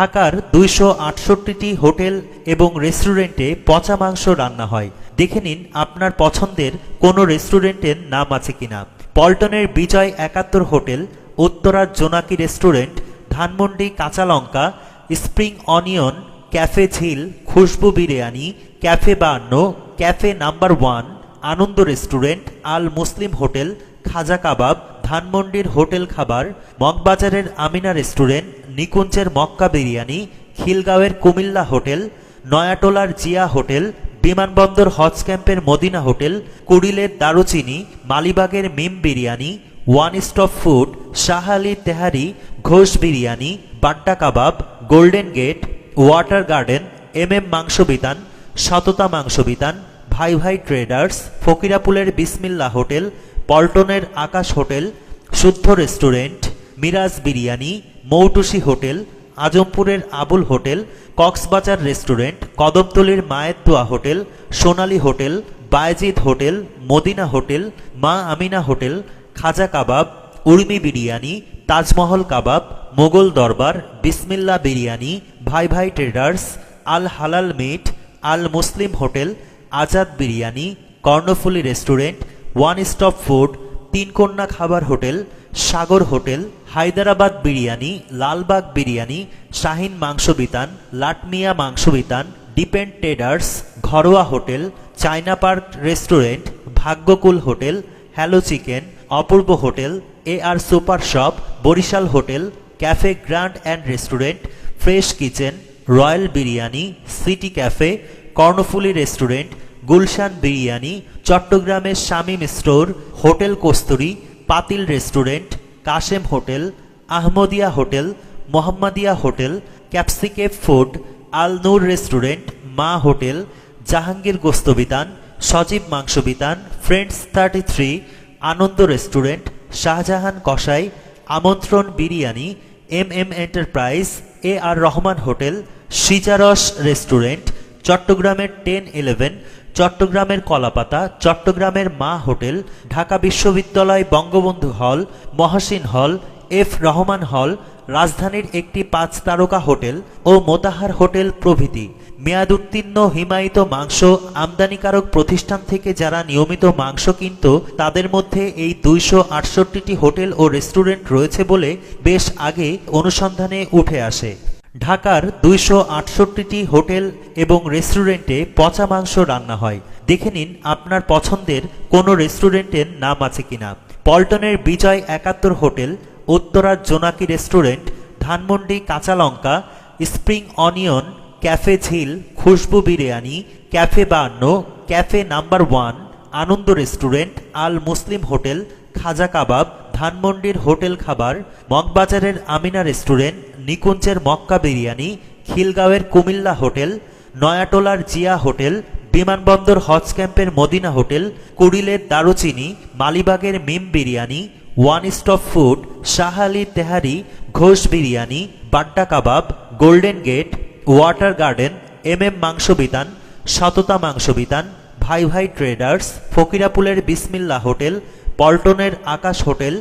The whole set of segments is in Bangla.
ঢাকার দুইশো আটষট্টিটি হোটেল এবং রেস্টুরেন্টে পচা মাংস রান্না হয়। দেখে নিন আপনার পছন্দের কোনো রেস্টুরেন্টের নাম আছে কিনা। পল্টনের বিজয় একাত্তর হোটেল, উত্তরার জোনাকি রেস্টুরেন্ট, ধানমন্ডি কাঁচা লঙ্কা, spring onion, cafe Jheel, Khushbu biryani, cafe বান্ন, cafe number one, Ananda restaurant, Al Muslim hotel, Khaja kebab, ধানমন্ডির হোটেল খাবার, মগবাজারের আমিনা রেস্টুরেন্ট নিকুঞ্জের মক্কা বিরিয়ানি, খিলগাঁওয়ের কুমিল্লা হোটেল, নয়াটোলার জিয়া হোটেল, বিমানবন্দর হজ ক্যাম্পের মদিনা হোটেল, কুড়িলের Daruchini, মালিবাগের Mim biryani, one stop food, Shah Ali tehari, Ghosh biryani, Badda kebab, golden gate, water garden M M মাংস বিতান সততা মাংস বিতান ভাই ভাই ট্রেডার্স, ফকিরাপুলের Bismillah hotel, পল্টনের Akash hotel, Shuddha restaurant, Miraj biryani Moutushi hotel, আজমপুরের Abul hotel, Cox's Bazar restaurant, কদমতলির মায়ের hotel, Sonali hotel, Bayazid hotel, Madina hotel, Ma Amina hotel, Khaja kebab, Urmi biryani, Taj Mahal kebab, Mughal Darbar, Bismillah biryani, Bhai Bhai traders, Al Halal meat, Al Muslim hotel, Azad biryani, Karnaphuli restaurant, one stop food Tinkanya খাবার হোটেল সাগর হোটেল, হায়দ্রাবাদ বিরিয়ানি, লালবাগ বিরিয়ানি, শাহিন মাংস বিতান লাটমিয়া মাংস বিতান depend traders, Ghoroa hotel, China park restaurant, Bhagyakul hotel, hello chicken, Apurbo hotel, A R super shop, Barishal hotel, cafe grand and restaurant, fresh kitchen, royal biryani, city cafe, Karnaphuli restaurant, Gulshan biryani, চট্টগ্রামের Shamim store, hotel Kasturi Patil restaurant, Kashem hotel, Ahmadiya hotel, Mohammadiya hotel ক্যাপসিকে food Al Nur restaurant, Ma hotel, Jahangir গোস্তবিতান Sajib মাংসবিতান friends thirty three, Ananda restaurant, Shahjahan কসাই, Amantran biryani, M M enterprise, A R Rahman hotel Caesars restaurant, চট্টগ্রামের টেন ইলেভেন চট্টগ্রামের কলাপাতা, চট্টগ্রামের মা হোটেল, ঢাকা বিশ্ববিদ্যালয় বঙ্গবন্ধু হল, মহাসিন হল, এফ রহমান হল, রাজধানীর একটি পাঁচ তারকা হোটেল ও মোতাহার হোটেল প্রভৃতি। মেয়াদ উত্তীর্ণ হিমায়িত মাংস আমদানিকারক প্রতিষ্ঠান থেকে যারা নিয়মিত মাংস কিনত, তাদের মধ্যে এই দুইশো আটষট্টিটি হোটেল ও রেস্টুরেন্ট রয়েছে বলে বেশ আগে অনুসন্ধানে উঠে আসে। ঢাকার দুইশো আটষট্টিটি হোটেল এবং রেস্টুরেন্টে পচা মাংস রান্না হয়। দেখে নিন আপনার পছন্দের কোনো রেস্টুরেন্টের নাম আছে কিনা। পল্টনের বিজয় একাত্তর হোটেল, উত্তরার জোনাকি রেস্টুরেন্ট, ধানমন্ডি কাঁচা লঙ্কা, spring onion, cafe Jheel, Khushbu biryani, cafe বান্ন, cafe number one, Ananda restaurant, Al Muslim hotel, Khaja kebab, ধানমন্ডির হোটেল খাবার, মগবাজারের আমিনা রেস্টুরেন্ট নিকুঞ্জের মক্কা বিরিয়ানি, খিলগাঁওয়ের কুমিল্লা হোটেল, নয়াটোলার জিয়া হোটেল, বিমানবন্দর হজ ক্যাম্পের মদিনা হোটেল, কুড়িলের Daruchini, মালিবাগের Mim biryani, one stop food, Shah Ali tehari, Ghosh biryani, Badda kebab, golden gate, water garden M M মাংস বিতান সততা মাংস বিতান ভাই ভাই ট্রেডার্স, ফকিরাপুলের Bismillah hotel, পল্টনের Akash hotel,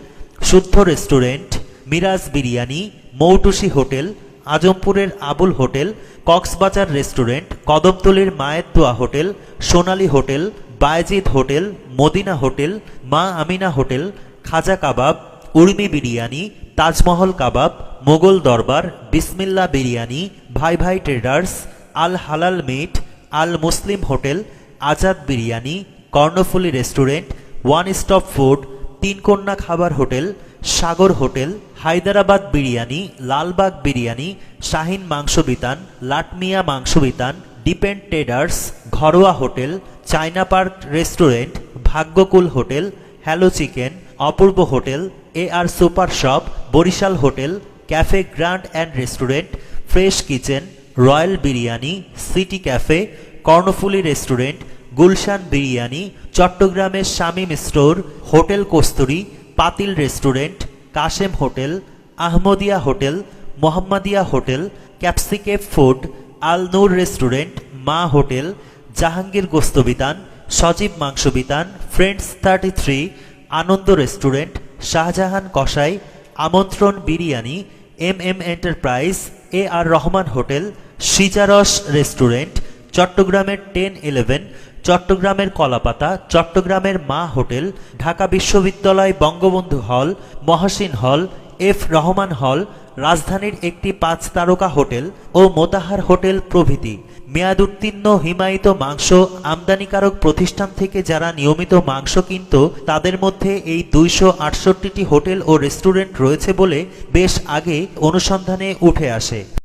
Shuddha restaurant, Miraj biryani Moutushi hotel, আজমপুরের Abul hotel, Cox's Bazar restaurant, কদমতলির মায়ের hotel, Sonali hotel, Bayazid hotel, Madina hotel, Ma Amina hotel, Khaja kebab, Urmi biryani, Taj Mahal kebab, Mughal Darbar, Bismillah biryani, Bhai Bhai traders, Al Halal meat, Al Muslim hotel, Azad biryani, Karnaphuli restaurant, one stop food Tinkanya খাবার হোটেল সাগর হোটেল, হায়দ্রাবাদ বিরিয়ানি, লালবাগ বিরিয়ানি, শাহিন মাংস বিতান, লাটমিয়া মাংস বিতান, depend traders, Ghoroa hotel, China park restaurant, Bhagyakul hotel, hello chicken, Apurbo hotel, A R super shop, Barishal hotel, cafe grand and restaurant, fresh kitchen, royal biryani, city cafe, Karnaphuli restaurant, Gulshan biryani, চট্টগ্রামের Shamim store, hotel Kasturi Patil restaurant, Kashem hotel, Ahmadiya hotel, Mohammadiya hotel ক্যাপসিকে food Al Nur restaurant, Ma hotel, Jahangir গোস্তবিতান Sajib মাংসবিতান friends thirty three, Ananda restaurant, Shahjahan কসাই, Amantran biryani, M M enterprise, A R Rahman hotel Caesars restaurant, চট্টগ্রামের টেন ইলেভেন চট্টগ্রামের কলাপাতা, চট্টগ্রামের মা হোটেল, ঢাকা বিশ্ববিদ্যালয় বঙ্গবন্ধু হল, মহাসিন হল, এফ রহমান হল, রাজধানীর একটি পাঁচ তারকা হোটেল ও মোতাহার হোটেল প্রভৃতি। মেয়াদ উত্তীর্ণ হিমায়িত মাংস আমদানিকারক প্রতিষ্ঠান থেকে যারা নিয়মিত মাংস কিনত, তাদের মধ্যে এই দুইশো আটষট্টিটি হোটেল ও রেস্টুরেন্ট রয়েছে বলে বেশ আগে অনুসন্ধানে উঠে আসে।